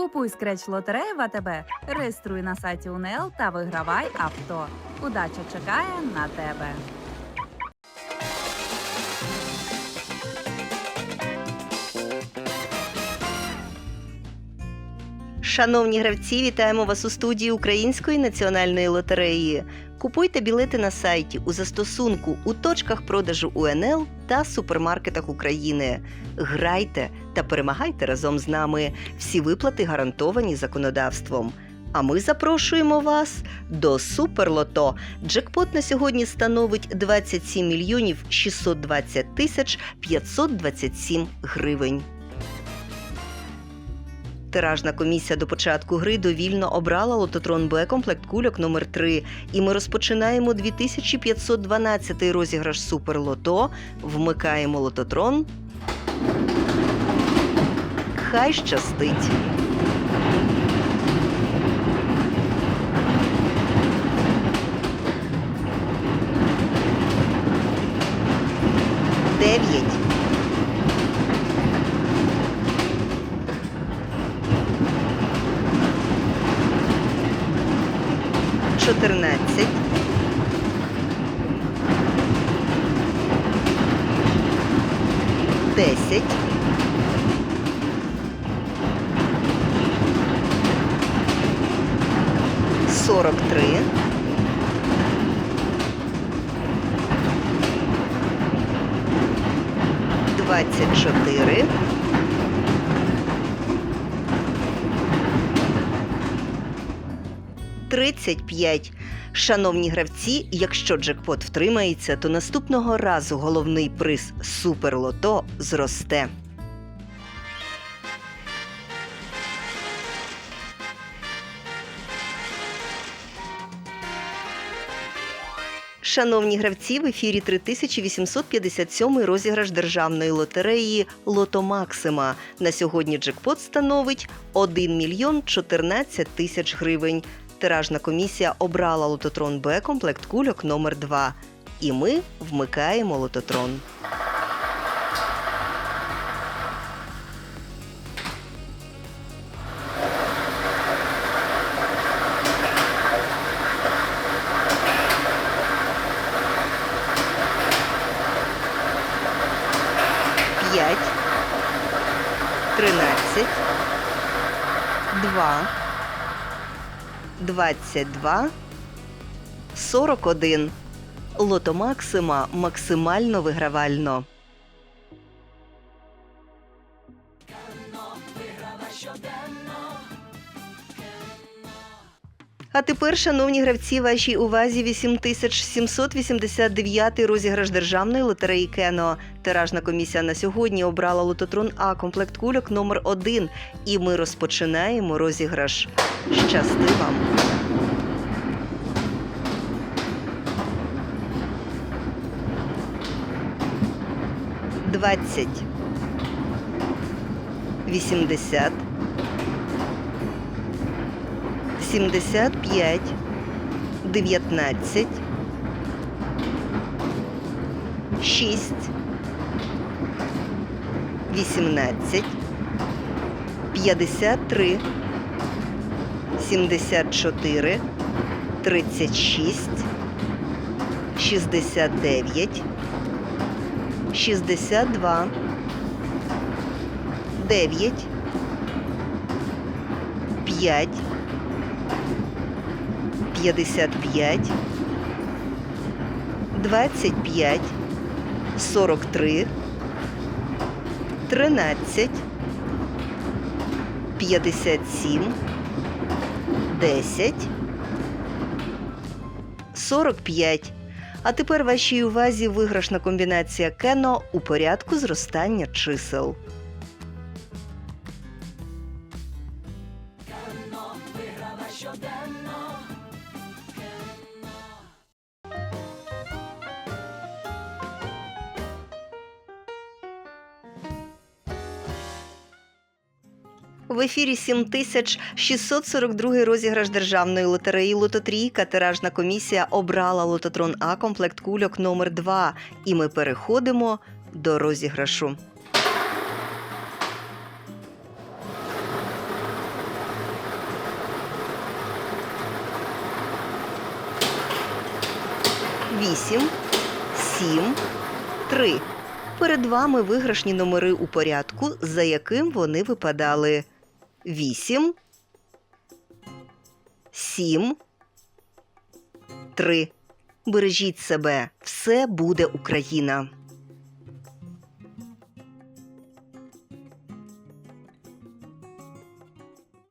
Купуй скреч лотереї в АТБ, реєструй на сайті УНЛ та вигравай авто. Удача чекає на тебе. Шановні гравці, вітаємо вас у студії Української національної лотереї. Купуйте білети на сайті у застосунку у точках продажу УНЛ та супермаркетах України. Грайте та перемагайте разом з нами. Всі виплати гарантовані законодавством. А ми запрошуємо вас до Суперлото. Джекпот на сьогодні становить 27 мільйонів 620 тисяч 527 гривень. Тиражна комісія до початку гри довільно обрала лототрон Б комплект кульок номер 3 І ми розпочинаємо 2512 розіграш Суперлото. Вмикаємо лототрон. Хай щастить. Дев'ять. чотирнадцять, десять, сорок три, двадцять чотири. Тридцять п'ять. Шановні гравці, якщо джекпот втримається, то наступного разу головний приз Суперлото зросте. Шановні гравці, в ефірі 3857 розіграш державної лотереї Лото Максима. На сьогодні джекпот становить 1 мільйон 14 тисяч гривень. Тиражна комісія обрала лототрон Б комплект кульок номер 2 І ми вмикаємо лототрон. 13, 2, 22, 41. Лото Максима максимально вигравально. Виграва щоденно. А тепер, шановні гравці, вашій увазі 8789 розіграш державної лотереї Кено. Тиражна комісія на сьогодні обрала лототрон А комплект кульок номер 1 І ми розпочинаємо розіграш. Щасти вам! Двадцять. Вісімдесят. Сімдесят п'ять. Дев'ятнадцять. Шість. Вісімнадцять. П'ятдесят три. Сімдесят чотири. Тридцять шість. Шістдесят дев'ять. 62 9 5 55 25 43 13 57 10 45 а тепер вашій увазі виграшна комбінація Кено у порядку зростання чисел. В ефірі 7642 розіграш державної лотереї Лототрійка. Тиражна комісія обрала лототрон А комплект кульок номер 2 І ми переходимо до розіграшу. Вісім, сім, три. Перед вами виграшні номери у порядку, за яким вони випадали. 8, 7, 3. Бережіть себе. Все буде Україна.